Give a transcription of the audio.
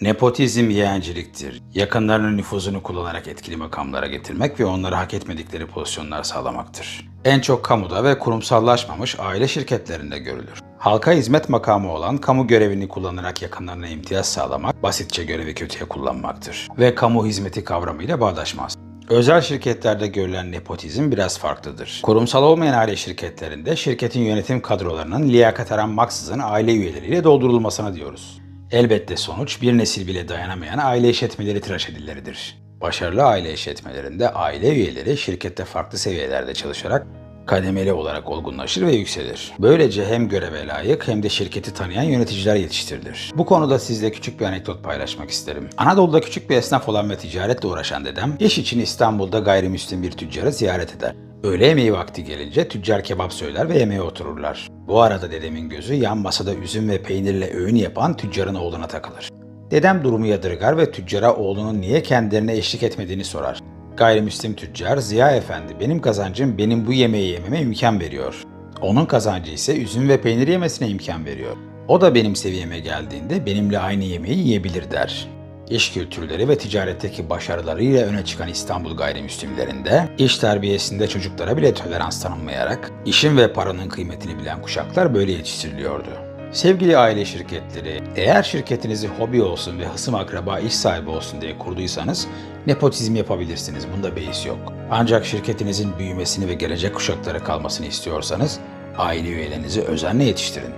Nepotizm yeğenciliktir. Yakınlarının nüfuzunu kullanarak etkili makamlara getirmek ve onları hak etmedikleri pozisyonlar sağlamaktır. En çok kamuda ve kurumsallaşmamış aile şirketlerinde görülür. Halka hizmet makamı olan kamu görevini kullanarak yakınlarına imtiyaz sağlamak, basitçe görevi kötüye kullanmaktır. Ve kamu hizmeti kavramıyla bağdaşmaz. Özel şirketlerde görülen nepotizm biraz farklıdır. Kurumsal olmayan aile şirketlerinde şirketin yönetim kadrolarının liyakat aranmaksızın aile üyeleriyle doldurulmasına diyoruz. Elbette sonuç bir nesil bile dayanamayan aile işletmeleri tıraş. Başarılı aile işletmelerinde aile üyeleri şirkette farklı seviyelerde çalışarak kademeli olarak olgunlaşır ve yükselir. Böylece hem göreve layık hem de şirketi tanıyan yöneticiler yetiştirilir. Bu konuda sizle küçük bir anekdot paylaşmak isterim. Anadolu'da küçük bir esnaf olan ve ticaretle uğraşan dedem, iş için İstanbul'da gayrimüslim bir tüccarı ziyaret eder. Öğle yemeği vakti gelince tüccar kebap söyler ve yemeğe otururlar. Bu arada dedemin gözü yan masada üzüm ve peynirle öğün yapan tüccarın oğluna takılır. Dedem durumu yadırgar ve tüccara oğlunun niye kendilerine eşlik etmediğini sorar. Gayrimüslim tüccar Ziya Efendi benim kazancım benim bu yemeği yememe imkan veriyor. Onun kazancı ise üzüm ve peynir yemesine imkan veriyor. O da benim seviyeme geldiğinde benimle aynı yemeği yiyebilir der. İş kültürleri ve ticaretteki başarılarıyla öne çıkan İstanbul gayrimüslimlerinde iş terbiyesinde çocuklara bile tolerans tanınmayarak işin ve paranın kıymetini bilen kuşaklar böyle yetiştiriliyordu. Sevgili aile şirketleri, eğer şirketinizi hobi olsun ve hısım akraba iş sahibi olsun diye kurduysanız nepotizm yapabilirsiniz. Bunda beis yok. Ancak şirketinizin büyümesini ve gelecek kuşaklara kalmasını istiyorsanız aile üyelerinizi özenle yetiştirin.